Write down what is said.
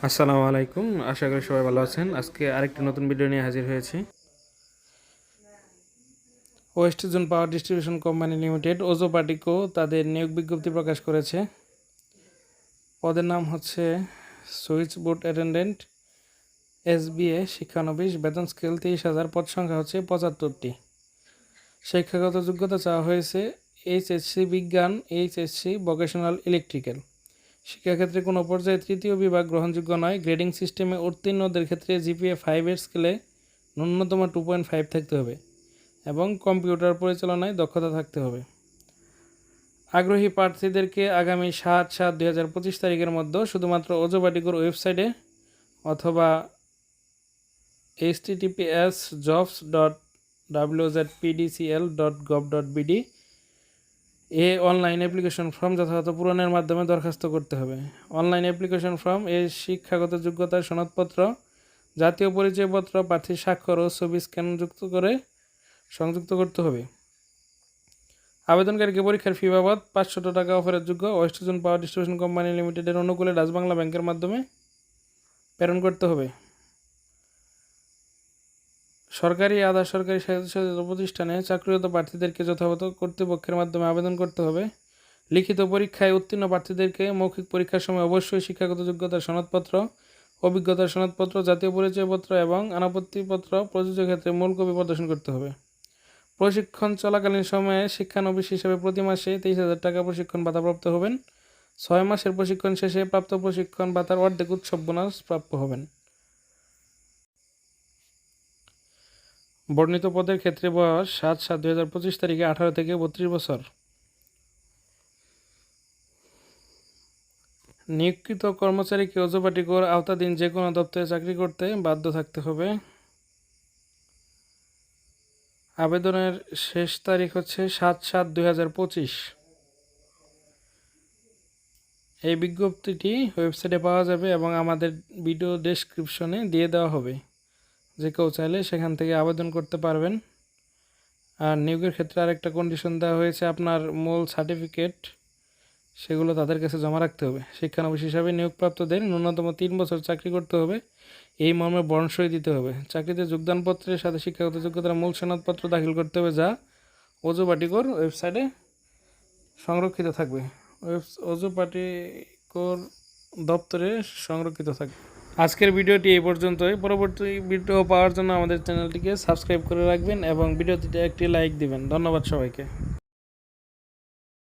আসসালামু আলাইকুম, আশা করি সবাই ভালো আছেন। আজকে আরেকটি নতুন ভিডিও নিয়ে হাজির হয়েছি। West zone power distribution company limited, ওজো পার্টিকো, তাদের নিয়োগ বিজ্ঞপ্তি প্রকাশ করেছে। পদের নাম হচ্ছে switch board attendant S SBA, শিক্ষানবিশ, বেতন স্কেল তেইশ হাজার, পদ সংখ্যা হচ্ছে পঁচাত্তরটি। শিক্ষাগত যোগ্যতা চাওয়া হয়েছে এইচএসসি বিজ্ঞান, এইচএসসি ভোকেশনাল ইলেকট্রিক্যাল। শিক্ষাক্ষেত্রে কোনো পর্যায়ে তৃতীয় বিভাগ গ্রহণযোগ্য নয়। গ্রেডিং সিস্টেমে উত্তীর্ণদের ক্ষেত্রে জিপিএ ফাইভের স্কেলে ন্যূনতম টু পয়েন্ট ফাইভ থাকতে হবে এবং কম্পিউটার পরিচালনায় দক্ষতা থাকতে হবে। আগ্রহী প্রার্থীদেরকে আগামী সাত সাত দুই হাজার পঁচিশ তারিখের মধ্যে শুধুমাত্র ওজোবাটিকোর ওয়েবসাইটে অথবা H TTPS jobs dot W Z PDCL dot gov dot BD এ অনলাইন অ্যাপ্লিকেশন ফর্ম যথাযথ পূরণের মাধ্যমে দরখাস্ত করতে হবে। অনলাইন অ্যাপ্লিকেশন ফর্ম এ শিক্ষাগত যোগ্যতার সনদপত্র, জাতীয় পরিচয়পত্র, প্রার্থীর স্বাক্ষর ও ছবি স্ক্যান যুক্ত করে সংযুক্ত করতে হবে। আবেদনকারীকে পরীক্ষার ফি বাবদ পাঁচশো টাকা অফারের যোগ্য west zone power distribution company লিমিটেডের অনুকূলে ডাচবাংলা ব্যাংকের মাধ্যমে প্রেরণ করতে হবে। সরকারি আধা সরকারি স্বায়ত্তশাসিত প্রতিষ্ঠানে চাকরিরত প্রার্থীদেরকে যথাযথ কর্তৃপক্ষের মাধ্যমে আবেদন করতে হবে। লিখিত পরীক্ষায় উত্তীর্ণ প্রার্থীদেরকে মৌখিক পরীক্ষার সময় অবশ্যই শিক্ষাগত যোগ্যতার সনদপত্র, অভিজ্ঞতার সনদপত্র, জাতীয় পরিচয়পত্র এবং আনাপত্তিপত্র প্রযোজ্য ক্ষেত্রে মূল কপি প্রদর্শন করতে হবে। প্রশিক্ষণ চলাকালীন সময়ে শিক্ষানবিশ হিসেবে প্রতি মাসে তেইশ হাজার টাকা প্রশিক্ষণ ভাতাপ্রাপ্ত হবেন। ছয় মাসের প্রশিক্ষণ শেষে প্রাপ্ত প্রশিক্ষণ ভাতার অর্ধেক উৎসব বোনাস প্রাপ্য হবেন। বর্ণিত পদের ক্ষেত্রে বয়স সাত সাত দুই হাজার পঁচিশ তারিখে আঠারো থেকে বত্রিশ বছর। নিয়োগকৃত কর্মচারীকে অজপাটিকর আওতাধীন যে কোনো দপ্তরে চাকরি করতে বাধ্য থাকতে হবে? আবেদনের শেষ তারিখ হচ্ছে সাত সাত দুই পঁচিশ। এই বিজ্ঞপ্তিটি ওয়েবসাইটে পাওয়া যাবে এবং আমাদের ভিডিও ডেসক্রিপশনে দিয়ে দেওয়া হবে। যে কেউ চাইলে সেখান থেকে আবেদন করতে পারবেন। আর নিয়োগের ক্ষেত্রে আরেকটা কন্ডিশন দেওয়া হয়েছে আপনার মূল সার্টিফিকেট সেগুলো তাদের কাছে জমা রাখতে হবে। শিক্ষানবিশ হিসাবে নিয়োগপ্রাপ্তদের ন্যূনতম তিন বছর চাকরি করতে হবে। এই মর্মে বর্ণসই দিতে হবে। চাকরিতে যোগদানপত্রের সাথে শিক্ষাগত যোগ্যতার মূল সনদপত্র দাখিল করতে হবে, যা ওজো পাটিকর ওয়েবসাইটে সংরক্ষিত থাকবে। ওয়েব ওজো পাটিকর দপ্তরে সংরক্ষিত থাকবে। আজকের ভিডিওটি এই পর্যন্তই। পরবর্তী ভিডিও পাওয়ার জন্য আমাদের চ্যানেলটিকে সাবস্ক্রাইব করে রাখবেন এবং ভিডিওটিতে একটি লাইক দিবেন। ধন্যবাদ সবাইকে।